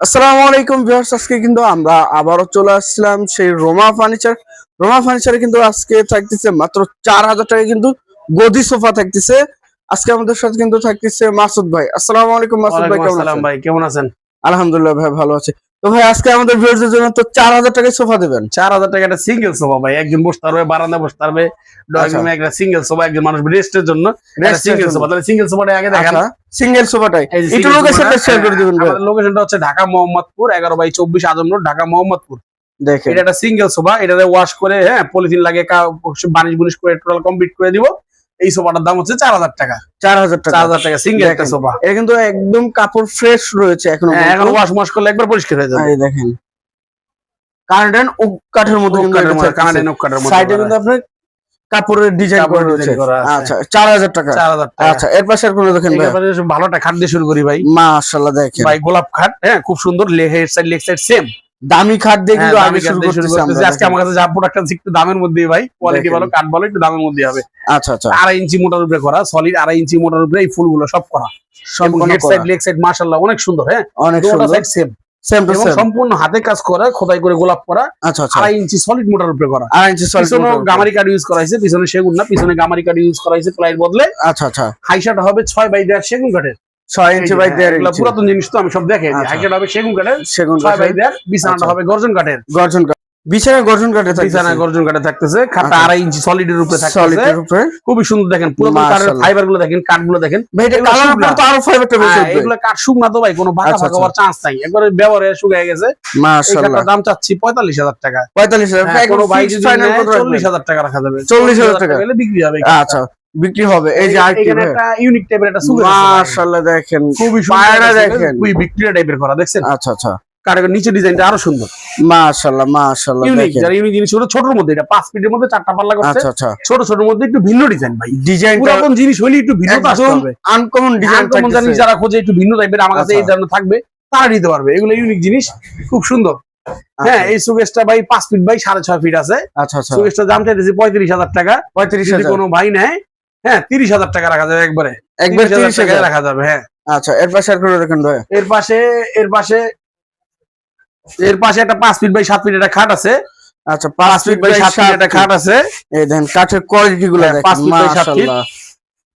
আসসালামু আলাইকুম ভিউয়ার্স আজকে কিন্তু আমরা আবারও চলে আসছিলাম সেই রোমা ফার্নিচার। রোমা ফার্নিচারে কিন্তু আজকে থাকতেছে মাত্র চার হাজার টাকা কিন্তু গদি সোফা থাকতেছে। আজকে আমাদের সাথে কিন্তু থাকতেছে মাসুদ ভাই। আসসালামু আলাইকুম মাসুদ ভাই কেমন আছেন? ভাই কেমন আছেন? আলহামদুলিল্লাহ ভাই ভালো আছে। তো ভাই আজকে আমাদের ভিউয়ার্সদের জন্য তো চার হাজার টাকায় সোফা দেবেন। চার হাজার টাকা একটা সিঙ্গেল সোফা ভাই। একজন বসতে পারবে বারান্দা বসতে পারবে ড্রয়িং আচ্ছা। রুমে একটা সিঙ্গেল সোফা একজন মানুষ রেস্টের জন্য এর সিঙ্গেল সোফা। তাহলে সিঙ্গেল সোফাটা আগে দেখেন। সিঙ্গেল সোফাটাই। এই যে একটু লোকেশনটা শেয়ার করে দিবেন ভাই। লোকেশনটা হচ্ছে ঢাকা মোহাম্মদপুর এগারো বাই চব্বিশ আজম রোড ঢাকা মোহাম্মদপুর। দেখেন। এটা একটা সিঙ্গেল সোফা এটাতে ওয়াশ করে হ্যাঁ পলিথিন লাগে বানিশ বুনিশ করে টোটাল কমপ্লিট করে দিব। এই সোফাটার দাম হচ্ছে চার হাজার টাকা। চার হাজার টাকা। চার হাজার টাকা সিঙ্গেল একটা। সোফা। এটা কিন্তু একদম কাপড় ফ্রেশ রয়েছে এখনও এখন ওয়াশ ওয়াশ করলে একবার পরিষ্কার হয়ে যাবে। দেখেন। কার্ডেন ও কাঠের মধ্যে এটা থাকতেছে। কানাডা মধ্যে সাইডে কিন্তু আপনার কাপড়ের ডিজাইন করা রয়েছে। আচ্ছা চার হাজার টাকা। চার হাজার টাকা। আচ্ছা এর পাশে আর কোনো দেখেন ভাই? ভালোটা খাট দিয়ে শুরু করি ভাই। মাশাআল্লাহ দেখেন। ভাই গোলাপ খাট হ্যাঁ খুব সুন্দর head side leg side same দামি খাট দিয়ে কিন্তু আগে শুরু করতেছি আজকে আমার কাছে যা প্রোডাক্ট আছে একটু দামের মধ্যে ভাই। কোয়ালিটি ভালো কাঠ ভালো একটু দামের মধ্যে হবে। আচ্ছা আচ্ছা। আড়াই ইঞ্চি মোটার উপরে করা সলিড আড়াই ইঞ্চি মোটার উপরে এই ফুলগুলো সব করা। হেড সাইড লেগ সাইড মাশাআল্লাহ অনেক সুন্দর হ্যাঁ? অনেক সুন্দর। সাইড সেম সম্পূর্ণ হাতে কাজ করা খোদাই করে গোলাপ করা আচ্ছা আচ্ছা। আড়াই ইঞ্চি সলিড মোটার উপরে করা। আড়াই ইঞ্চি পিছনে গামারি কাঠ ইউজ করা হয়েছে পিছনে সেগুন না পিছনে গামারি কাঠ ইউজ করা হয়েছে প্লাইয়ের বদলে। আচ্ছা আচ্ছা। হাইশাটা হবে ছয় বাই দেড় সেগুন কাঠের ছয় ইঞ্চি বাই দেড় ইঞ্চি পুরাতন জিনিস তো আমি সব দেখে আচ্ছা। হবে সেগুন কাঠের সেগুন ছয় বাই দেড় বিছানাটা আচ্ছা। হবে গর্জন কাঠের। গর্জন কাঠ বিছানা গর্জন কাঠে বিছানা গর্জন কাঠে থাকতেছে খাটটা আচ্ছা। আড়াই ইঞ্চি সলিডের উপরে থাকতেছে। সলিডের উপরে। খুবই সুন্দর দেখেন পুরো কাঠের ফাইবারগুলো দেখেন কাঠগুলো দেখেন। ভাই এটা এগুলো কালার শুকনা। তো আরও ফাইবারটা বেশি হ্যাঁ, এগুলো কাঠ শুকনা তো ভাই কোনো বাঁকা আচ্ছা, ফাঁকা হওয়ার চান্স নাই। একবারে ব্যবহারে শুকিয়ে গেছে। মাশাআল্লাহ। দাম চাচ্ছি পঁয়তাল্লিশ হাজার টাকা। পঁয়তাল্লিশ হাজার হ্যাঁ, কোনো ভাই যদি ফাইনাল নেয়, চল্লিশ হাজার টাকা রাখা যাবে। 40,000 টাকা। হলে বিক্রি হবে আচ্ছা। বিক্রি হবে। এই যে এখানে একটা ইউনিক টাইপের একটা সুবিধা মাশাআল্লাহ দেখেন। খুবই সুন্দর দেখেন। খুবই ভিক্টোরিয়া টাইপের করা দেখছেন? আচ্ছা আচ্ছা। কাঠের নিচে ডিজাইনটা আরও সুন্দর। মাশাআল্লাহ মাশাআল্লাহ ইউনিক যারা ইউনিক জিনিস ছোট ছোটর মধ্যে এটা পাঁচ ফিটের মধ্যে চারটা পাল্লা করছে। আচ্ছা আচ্ছা। ছোট ছোটর মধ্যে একটু ভিন্ন ডিজাইন ভাই। ডিজাইনটা পুরাতন জিনিস হইলে একটু ভিন্ন আসতে হবে আনকমন ডিজাইন আনকমন জানি যারা খোঁজে একটু ভিন্ন টাইপের আমার কাছে আচ্ছা। এই ধরনের থাকবে তারা নিতে পারবে। এগুলো ইউনিক জিনিস খুব সুন্দর। হ্যাঁ এই সুকেশটা ভাই পাঁচ ফিট বাই সাড়ে ছয় ফিট আছে। আচ্ছা আচ্ছা। সুকেশটা দাম চাইতেছি পঁয়ত্রিশ হাজার টাকা। পঁয়ত্রিশ হাজার। কোনো ভাই নেয় হ্যাঁ তিরিশ হাজার টাকা রাখা যাবে একবারে। একবার তিরিশ হাজার রাখা যাবে হ্যাঁ। আচ্ছা এর পাশে আর করে ভাই? এর পাশে এর পাশে এর পাশে একটা পাঁচ ফিট বাই সাত ফিট একটা খাট আছে। আচ্ছা পাঁচ ফিট বাই সাত ফিট একটা খাট আছে। এই দেখেন কাঠের কোয়ালিটি গুলো হ্যাঁ, পাঁচ ফিট বাই সাত ফিট।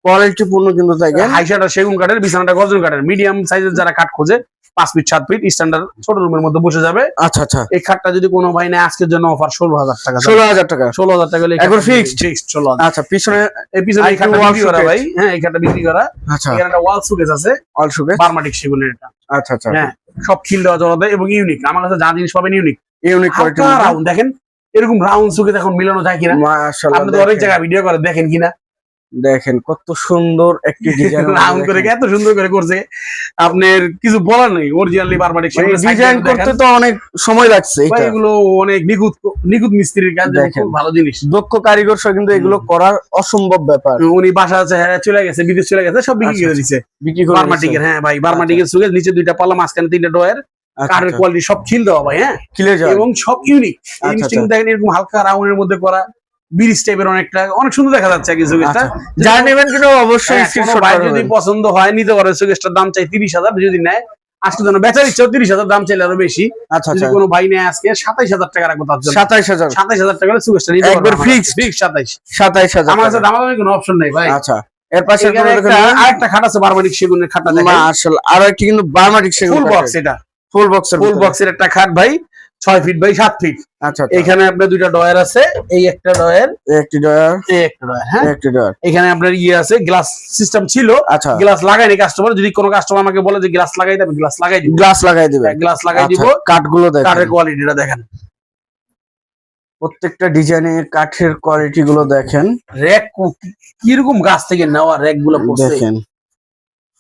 কোয়ালিটি পূর্ণ কিন্তু দেখেন। হাইসাটা সেগুন কাঠের বিছানাটা গর্জন কাঠের মিডিয়াম সাইজের যারা কাঠ খোঁজে পাঁচ ফিট সাত ফিট স্ট্যান্ডার্ড ছোট রুমের মধ্যে বসে যাবে। আচ্ছা আচ্ছা। এই খাটটা যদি কোনো ভাই নেয় আজকের জন্য অফার ষোলো হাজার টাকা। ষোলো হাজার টাকা। ষোলো হাজার টাকা একবার fixed? ফিক্সড ষোলো আচ্ছা পিছনে এই পিছনে এই খাটটা বিক্রি করা ভাই। হ্যাঁ এই খাটটা বিক্রি করা। আচ্ছা। এখানে একটা ওয়াল সুকেস আছে। অল সুগে বার্মাটিক সেগুনের এটা। আচ্ছা আচ্ছা। হ্যাঁ সব খিল দেওয়া দেয় এবং ইউনিক আমার কাছে যা জিনিস পাবেন ইউনিক ইউনিক কোয়ালিটি রাউন্ড দেখেন? এরকম রাউন্ড সুকেস এখন মিলানো যায় কিনা? মাশাআল্লাহ আপনি তো অনেক জায়গায় ভিডিও করে দেখেন কিনা? দেখেন কত সুন্দর একটি ডিজাইন রাউন্ড করে এত সুন্দর করে করছে। আপনার কিছু বলার নেই অরিজিনালি বারবাটিক ডিজাইন করতে তো অনেক সময় লাগছে এটা এগুলো অনেক নিখুঁত নিখুঁত মিস্ত্রির কাজ দেখেন। ভালো জিনিস। দক্ষ কারিগর সহ কিন্তু এগুলো করার অসম্ভব ব্যাপার। উনি বাসা আছে হ্যাঁ চলে গেছে বিদেশ চলে গেছে সব বিক্রি আচ্ছা, করে দিছে। বিক্রি করে বার্মাটিকের হ্যাঁ ভাই বার্মাটিকের সুগে নিচে দুইটা পাল্লা মাঝখানে তিনটা ডয়ের আচ্ছা, কাঠের কোয়ালিটি সব খিল দেওয়া ভাই হ্যাঁ। খিলে যায়। এবং সব ইউনিক আচ্ছা, জিনিসটা দেখেন এরকম হালকা রাউন্ডের মধ্যে করা। ব্রিজ টাইপের অনেকটা অনেক সুন্দর দেখা যাচ্ছে সুগেশটা আচ্ছা। যা নেবেন কিন্তু অবশ্যই হ্যাঁ, ভাই যদি পছন্দ হয় নিতে পারে সুগেশটার দাম চাই তিরিশ হাজার যদি নেয় আজকে জন্য বেচার ইচ্ছা তিরিশ হাজার দাম চাইলে আরও বেশি। আচ্ছা যদি আচ্ছা। কোনো ভাই নেয় আজকে সাতাইশ হাজার টাকা রাখব তার জন্য। সাতাইশ হাজার। সাতাইশ হাজার টাকা হলে সুগেশটা নিতে একবার fixed? ফিক্স সাতাইশ। সাতাইশ হাজার আমার কাছে। দামাদামি কোনো অপশন নেই ভাই। আচ্ছা এর পাশে আরেকটা খাট আছে বারবারিক সেগুনের খাটটা দেখেন। মাশাআল্লাহ আর একটি কিন্তু বার্মাটিক সেগুন ফুল বক্স এটা। ফুল বক্সের ফুল বক্সের একটা খাট ভাই। ছয় ফিট বাই সাত ফিট আচ্ছা আচ্ছা। এখানে আপনার দুইটা ডয়ার আছে এই একটা ডয়ার একটি ডয়ার এই একটা ডয়ার হ্যাঁ? একটি ডয়ার এখানে আপনার ইয়ে আছে গ্লাস সিস্টেম ছিল। আচ্ছা। গ্লাস লাগাইনি কাস্টমার যদি কোনো কাস্টমার আমাকে বলে যে গ্লাস লাগাই দেবে গ্লাস লাগাই দিব গ্লাস লাগাই দিবে গ্লাস লাগাই দিব। কাঠগুলো কাঠের দেখেন কোয়ালিটিটা দেখেন। প্রত্যেকটা ডিজাইনের কাঠের কোয়ালিটি গুলো দেখেন। র্যাক কীরকম গাছ থেকে নেওয়া র্যাকগুলো দেখেন।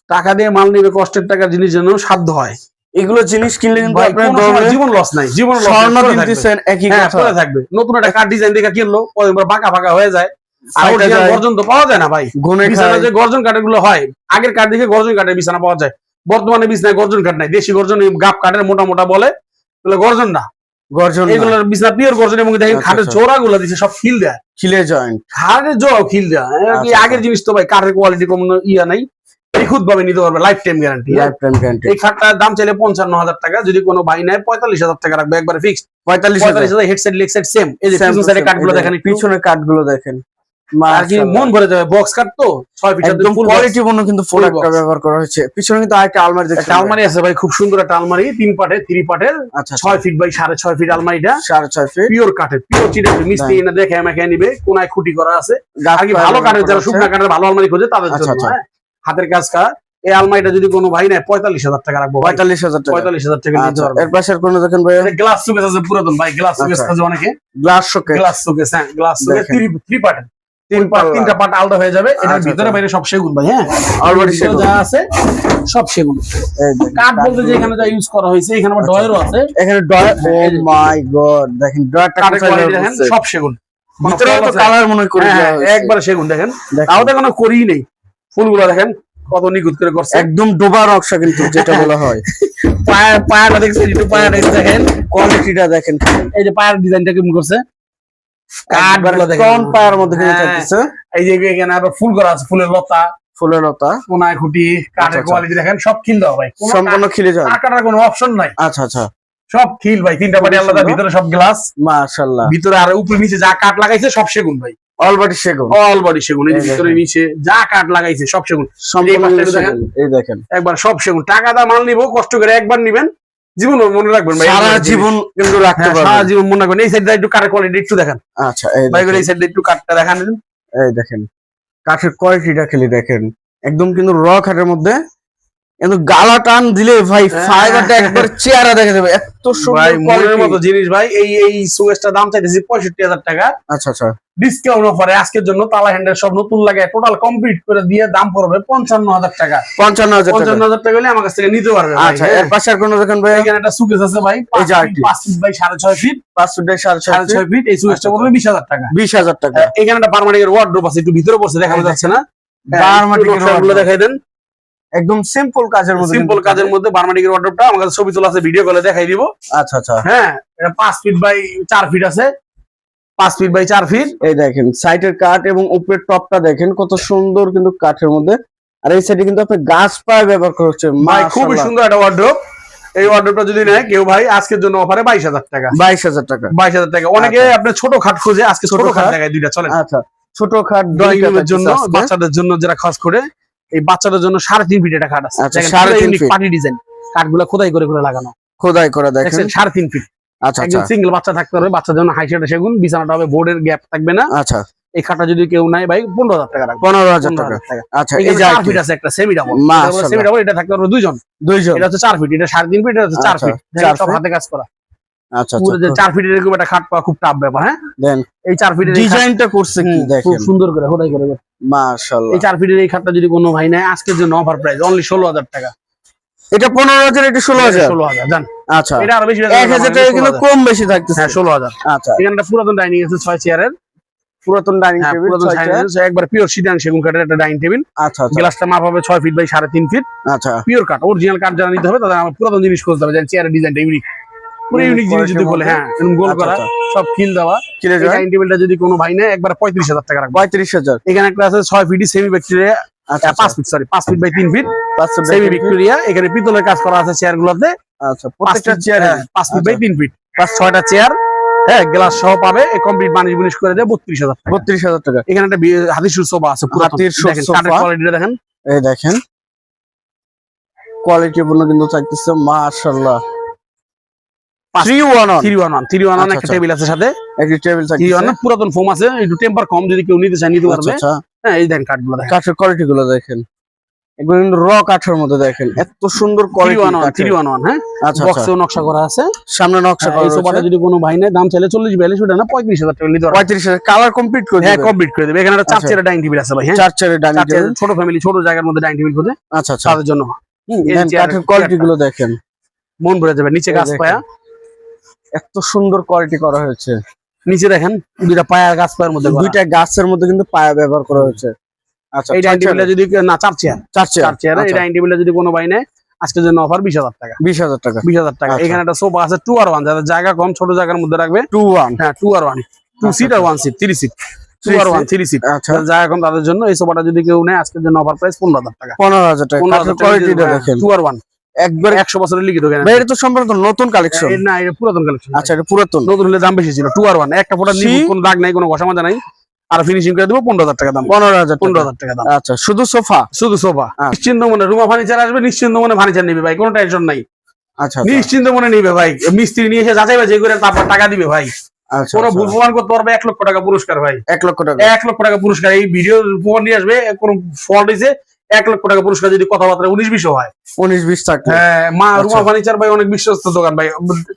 টাকা দিয়ে মাল নিবে কষ্টের টাকার জিনিস যেন সাধ্য হয়। এগুলো জিনিস কিনলে কিন্তু আপনার জীবন লস নাই জীবন লস স্বর্ণ কিনতেছেন একই হ্যাঁ কথা পরে থাকবে। নতুন একটা কাঠ ডিজাইন দেখে কিনলো পরে বাঁকা ফাঁকা হয়ে যায়। আর ফাইটা original যায়। গর্জন তো পাওয়া যায় না ভাই। বিছানা যে গর্জন কাঠেরগুলো হয় আগের কাঠ দেখে গর্জন কাঠের বিছানা পাওয়া যায়। বর্তমানে বিছানায় গর্জন কাঠ নাই দেশি গর্জন গাপ কাঠের মোটা মোটা বলে গর্জন না। গর্জন এগুলোর বিছানা পিওর গর্জন এবং দেখেন আচ্ছা, খাটের আচ্ছা। জোড়া গুলো দিচ্ছে সব খিল দেয়। খিলে জয়েন্ট খাটের জোড়াও খিল দেয়। এরা কি আচ্ছা, আগের জিনিস তো ভাই কাঠের কোয়ালিটি কোনো ইয়া নাই। নিখুঁত ভাবে নিতে পারবে lifetime guarantee lifetime guarantee এই খাটটার দাম চাইলে পঞ্চান্ন হাজার টাকা যদি কোনো ভাই নেয় পঁয়তাল্লিশ হাজার টাকা রাখবে একবারে ফিক্সড পঁয়তাল্লিশ পঁয়তাল্লিশ হাজার হেডসেট লেগসেট সেম এই যে পিছন সাইডে কাঠগুলো দেখেন একটু। পিছনের কাঠগুলো দেখেন। মন ভরে যাবে বক্স কাট তো? ছয় ফিট একদম ফুল কোয়ালিটি পূর্ণ কিন্তু box। ব্যবহার করা হয়েছে। পিছনে কিন্তু আরেকটা আলমারি দেখতে একটা আলমারি আছে ভাই খুব সুন্দর একটা আলমারি তিন পাটের থ্রি পাটের আচ্ছা ছয় ফিট বাই সাড়ে ছয় ফিট আলমারিটা। সাড়ে ছয় ফিট পিওর কাঠের পিওর চিটা মিস্ত্রি এনে দেখে আমাকে নিবে কোনায় খুঁটি করা আছে। ভালো কাঠের যারা শুকনা কাঠের ভালো আলমারি খোঁজে তাদের আচ্ছা, জন্য আচ্ছা। হ্যাঁ। হাতের কাজ কা এই আলমারিটা যদি কোনো ভাই নেয় পঁয়তাল্লিশ হাজার টাকা রাখব পঁয়তাল্লিশ হাজার টাকা। পঁয়তাল্লিশ হাজার টাকা আচ্ছা এর পাশের কোনো দেখেন ভাই গ্লাস সুকেস আছে পুরাতন ভাই গ্লাস সুকেস আচ্ছা। আছে অনেকে। গ্লাস শোকে গ্লাস সুকেস হ্যাঁ গ্লাস সুকেস থ্রি থ্রি তিন পার্ট। তিনটা পার্ট আলাদা হয়ে যাবে। এটার আচ্ছা, ভিতরে। বাইরে সব সেগুন ভাই হ্যাঁ। সেগুন। যা আছে সব সেগুন। কাঠ বলতে যে এখানে যা ইউজ করা হয়েছে এখানে আচ্ছা, আছে। এখানে ডয়ার ও মাই গড দেখেন ডয়ারটা দেখেন সব সেগুন। ভিতরে তো কালার মনে করে হ্যাঁ, হ্যাঁ। একবারে সেগুন দেখেন। তাও তো কোনো করি নেই। ফুলগুলো দেখেন কত নিখুঁত করে করছে। একদম ডোবা নকশা কিন্তু যেটা বলা হয়। পায়ের পায়াটা দেখছেন একটু? পায়াটা দেখেন। কোয়ালিটিটা দেখেন। এই যে পায়ের ডিজাইনটা কেমন করছে? কোন পায়ের মধ্যে কিন্তু হ্যাঁ। থাকতেছে এই যে এখানে আবার ফুল করা আছে ফুলের লতা। ফুলের লতা। কোনায় খুঁটি আচ্ছা, কাঠের আচ্ছা। কোয়ালিটি দেখেন সব খিল ভাই। কোনো সম্পূর্ণ খিলে যান কাটার কোনো অপশন নাই। আচ্ছা আচ্ছা। সব খিল ভাই তিনটা আলাদা ভিতরে সব গ্লাস মাশাআল্লাহ। ভিতরে আর উপরে নিচে যা কাঠ লাগাইছে সব সেগুন ভাই। সেগুন। অল বডি সেগুন এই ভিতরে। নিচে যা কাঠ লাগাইছে সব সেগুন। দেখেন। এই দেখেন। একবার সব সেগুন। টাকা দা মাল নিবো কষ্ট করে একবার নিবেন। জীবন মনে রাখবেন ভাই সারা জীবন কিন্তু রাখতে হ্যাঁ, সারা জীবন মনে রাখবেন। এই সাইডটা একটু কাঠের কোয়ালিটি একটু দেখেন। আচ্ছা এই ভাই এই সাইডটা একটু কাঠটা দেখান। এই দেখেন। কাঠের কোয়ালিটিটা খেলে দেখেন। একদম কিন্তু র কাঠের মধ্যে কিন্তু গালা টান দিলে ভাই হ্যাঁ। ফাইবারটা একবার চেহারা দেখে দেবে। এত সুন্দর মনের মতো জিনিস ভাই এই এই সুয়েসটার দাম চাইতেছি পঁয়ষট্টি হাজার টাকা। আচ্ছা আচ্ছা। ডিসকাউন্ট অফারে আজকের জন্য তালা হ্যান্ডেল সব নতুন লাগে টোটাল কমপ্লিট করে দিয়ে দাম পড়বে পঞ্চান্ন হাজার টাকা। পঞ্চান্ন হাজার পঞ্চান্ন হাজার টাকা হলে আমার কাছ থেকে নিতে পারবে আচ্ছা হ্যাঁ। এর পাশে আর কোনো দেখেন ভাই এখানে একটা সুকেস আছে ভাই। পাঁচ ফিট বাই সাড়ে ছয় ফিট পাঁচ সাড়ে ছয় সাড়ে ছয় ফিট এই সুকেসটা আচ্ছা, পড়বে বিশ হাজার টাকা। বিশ হাজার টাকা। এখানে একটা পারমানেন্টের ওয়ার্ড্রোপ আছে একটু ভিতরে পড়ছে দেখানো এই যাচ্ছে না? বারমাটিকের দেখাই দেন। একদম সিম্পল কাজের মধ্যে সিম্পল কাজের মধ্যে বারমাটিকের ওয়ার্ড্রোপটা আমার কাছে ছবি তোলা আছে ভিডিও কলে দেখাই দিব। আচ্ছা আচ্ছা। হ্যাঁ এটা পাঁচ ফিট বাই চার ফিট আছে। পাঁচ ফিট বাই চার ফিট এই দেখেন সাইডের কাঠ এবং উপরের টপটা দেখেন কত সুন্দর কিন্তু কাঠের মধ্যে। আর এই সাইডে কিন্তু আপনি গাছ পায়ে ব্যবহার করছে ভাই খুবই সুন্দর একটা ওয়ার্ড্রোপ এই ওয়ার্ড্রোপটা যদি নেয় কেউ ভাই আজকের জন্য অফারে বাইশ হাজার টাকা। বাইশ হাজার টাকা। বাইশ হাজার টাকা। অনেকে আপনার ছোট খাট খুঁজে আজকে ছোট খাট? দেখায় দুইটা চলে আচ্ছা ছোট খাট ড্রয়িং রুমের জন্য বাচ্চাদের জন্য যারা খাস করে এই বাচ্চাদের জন্য সাড়ে তিন ফিট একটা খাট আছে। আচ্ছা। পার্টি ডিজাইন কাঠগুলো খোদাই করে করে লাগানো। খোদাই করে দেখেন। সাড়ে তিন ফিট আচ্ছা একজন আচ্ছা সিঙ্গেল বাচ্চা থাকতে হবে বাচ্চার জন্য হাই সেটা সেগুন বিছানাটা হবে বোর্ডের গ্যাপ থাকবে না। আচ্ছা। এই খাটা যদি কেউ নাই ভাই পনেরো হাজার টাকা রাখবে। পনেরো হাজার টাকা। আচ্ছা এই যে চার ফিট আছে একটা সেমি ডাবল সেমি ডাবল এটা থাকতে পারবে দুইজন। দুইজন। এটা হচ্ছে চার ফিট এটা সাড়ে তিন ফিট এটা হচ্ছে চার আচ্ছা, ফিট সব হাতে কাজ করা। আচ্ছা আচ্ছা চার ফিটের এরকম একটা খাট পাওয়া খুব টাফ ব্যাপার হ্যাঁ? এই চার ফিটের ডিজাইনটা করছে কি হুম, দেখেন? সুন্দর করে হোদাই করে। মাশাআল্লাহ। এই চার ফিটের এই খাটটা যদি কোনো ভাই নেয় আজকের জন্য অফার প্রাইস অনলি ষোলো হাজার টাকা। এটা পনেরো হাজার এটা ষোলো হাজার? ষোলো হাজার জান। আচ্ছা এটা আরও বেশি এক হাজার টাকা কিন্তু কম বেশি থাকতেছে। হ্যাঁ ষোলো হাজার। আচ্ছা। পুরাতন ডাইনিং আছে ছয় চেয়ারের পুরাতন ডাইনিং হ্যাঁ টেবিল একবার পিওর সিডান সেগুন কাঠের একটা ডাইনিং টেবিল আচ্ছা আচ্ছা। গ্লাসটা মাপ হবে ছয় ফিট বাই সাড়ে তিন ফিট আচ্ছা। পিওর কাঠ অরিজিনাল কাঠ যারা নিতে হবে তাদের আমার পুরাতন জিনিস খুঁজতে হবে চেয়ারের ডিজাইনটা ইউনিক পুরো ইউনিক জিনিস যদি বলে হ্যাঁ গোল আচ্ছা, করা আচ্ছা। সব খিল দেওয়া এই ডাইনিং টেবিলটা যদি কোনো ভাই নেয় একবার পঁয়ত্রিশ হাজার টাকা রাখবে। পঁয়ত্রিশ হাজার? এখানে একটা আছে ছয় ফিট সেমি ভিক্টোরিয়া আচ্ছা পাঁচ ফিট সরি পাঁচ ফিট বাই তিন ফিট সেমি ভিক্টোরিয়া এখানে পিতলের কাজ করা আছে চেয়ার গুলোতে। আচ্ছা প্রত্যেকটা চেয়ারে পাঁচ ফিট বাই আচ্ছা। তিন ফিট পাঁচ ছয়টা চেয়ার হ্যাঁ গ্লাস সহ পাবে কমপ্লিট বানিশ বুনিশ করে দেয় বত্রিশ হাজার বত্রিশ হাজার টাকা। এখানে একটা হাতির সোফা আছে। হাতির দেখেন কোয়ালিটিটা দেখেন। এই দেখেন। কোয়ালিটি পূর্ণ কিন্তু থাকতেছে মাশাআল্লাহ। পুরাতন ফোম আছে একটু টেম্পার কম যদি কেউ নিতে চায় নিতে আচ্ছা পারবে। আচ্ছা। হ্যাঁ এই দেখেন কাঠগুলো দেখেন। কাঠের কোয়ালিটি গুলো দেখেন। র কাঠের মধ্যে দেখেন। এত সুন্দর কোয়ালিটি হ্যাঁ? আচ্ছা বক্সেও নকশা করা আছে। সামনে নকশা হ্যাঁ, করা সোফাটা যদি কোনো ভাই নেয় দাম চাইলে না পঁয়ত্রিশ হাজার টাকা নিতে পারবে। পঁয়ত্রিশ হাজার কালার কমপ্লিট করে হ্যাঁ কমপ্লিট করে দেবে। এখানে একটা চার। চেয়ারের ডাইনিং টেবিল আছে ভাই হ্যাঁ? চার চেয়ারের ডাইনিং টেবিল ছোট ফ্যামিলি ছোট জায়গার মধ্যে ডাইনিং টেবিল খোঁজে। আচ্ছা আচ্ছা। তাদের জন্য। হুম, কাঠের কোয়ালিটি গুলো দেখেন। মন ভরে যাবে নিচে গাছ পায়া। এত সুন্দর কোয়ালিটি করা হয়েছে। নিচে দেখেন দুইটা পায়া গাছ পায়ের মধ্যে দুইটা গাছের মধ্যে কিন্তু পায়া ব্যবহার করা হয়েছে। আচ্ছা এই চার ডাইনিং টেবিলটা যদি না চার চেয়ার চার চেয়ার চার চেয়ার এই আচ্ছা, ডাইনিং টেবিলটা যদি কোনো ভাই নেয় আজকের জন্য অফার বিশ হাজার টাকা। বিশ হাজার টাকা। বিশ হাজার টাকা। আচ্ছা। এখানে একটা সোফা আছে টু আর ওয়ান যাদের জায়গা কম ছোট জায়গার মধ্যে রাখবে। টু ওয়ান হ্যাঁ টু আর ওয়ান টু আচ্ছা, সিট আর one seat three seat two আর ওয়ান থ্রি সিট আচ্ছা। যা এখন তাদের জন্য এই সোফাটা যদি কেউ নেয় আজকের জন্য অফার প্রাইস পনেরো হাজার টাকা। পনেরো হাজার টাকা। টু আর ওয়ান একবার একশো বছরের লিখিত ভাই এটা তো সম্ভবত নতুন কালেকশন না এটা পুরাতন কালেকশন আচ্ছা এটা পুরাতন। নতুন হলে দাম বেশি ছিল আর একটা ফোটা? কোনো দাগ নাই কোনো ঘষা মাজা নাই। আর ফিনিশিং করে দেবো টাকা দাম। পনেরো হাজার পনেরো টাকা হাজার টাকা দাম। আচ্ছা শুধু সোফা? শুধু সোফা। আচ্ছা। নিশ্চিন্ত মনে রুমা ফার্নিচার আসবে নিশ্চিন্ত মনে ফার্নিচার নিবে ভাই কোনো টেনশন নাই। আচ্ছা আচ্ছা, নিশ্চিন্ত মনে নিবে ভাই। মিস্ত্রি নিয়ে এসে যাচাই বাছাই করে তারপর টাকা দিবে ভাই। আচ্ছা কোনো। ভুল প্রমাণ করতে পারবে এক লক্ষ টাকা পুরস্কার ভাই। এক লক্ষ টাকা। এক লক্ষ টাকা পুরস্কার। এই ভিডিও নিয়ে আসবে কোনো ফল্ট হয়েছে এক লক্ষ টাকা পুরস্কার যদি কথাবার্তা উনিশ বিশও হয়। উনিশ বিশ টাকা। হ্যাঁ মা আচ্ছা। রুমা ফার্নিচার ভাই অনেক বিশ্বস্ত দোকান ভাই।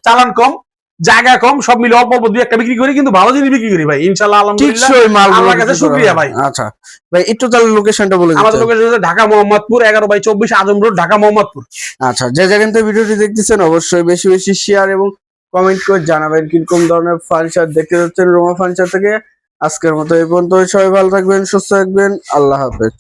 চালান কম জায়গা কম সব মিলে অল্প অল্প দুই একটা বিক্রি করি কিন্তু ভালো জিনিস বিক্রি করি ভাই। ইনশাল্লাহ আলহামদুলিল্লাহ। কাছে শুকরিয়া ভাই। আচ্ছা। ভাই একটু তাহলে লোকেশনটা বলে আমাদের লোকেশন হচ্ছে ঢাকা মোহাম্মদপুর এগারো বাই চব্বিশ আজম রোড ঢাকা মোহাম্মদপুর। আচ্ছা যে থেকে ভিডিওটি দেখতেছেন অবশ্যই বেশি বেশি শেয়ার এবং কমেন্ট করে জানাবেন কীরকম ধরনের ফার্নিচার দেখতে যাচ্ছেন রোমা ফার্নিচার থেকে। আজকের মতো এই পর্যন্ত সবাই ভালো থাকবেন সুস্থ থাকবেন। আল্লাহ হাফেজ।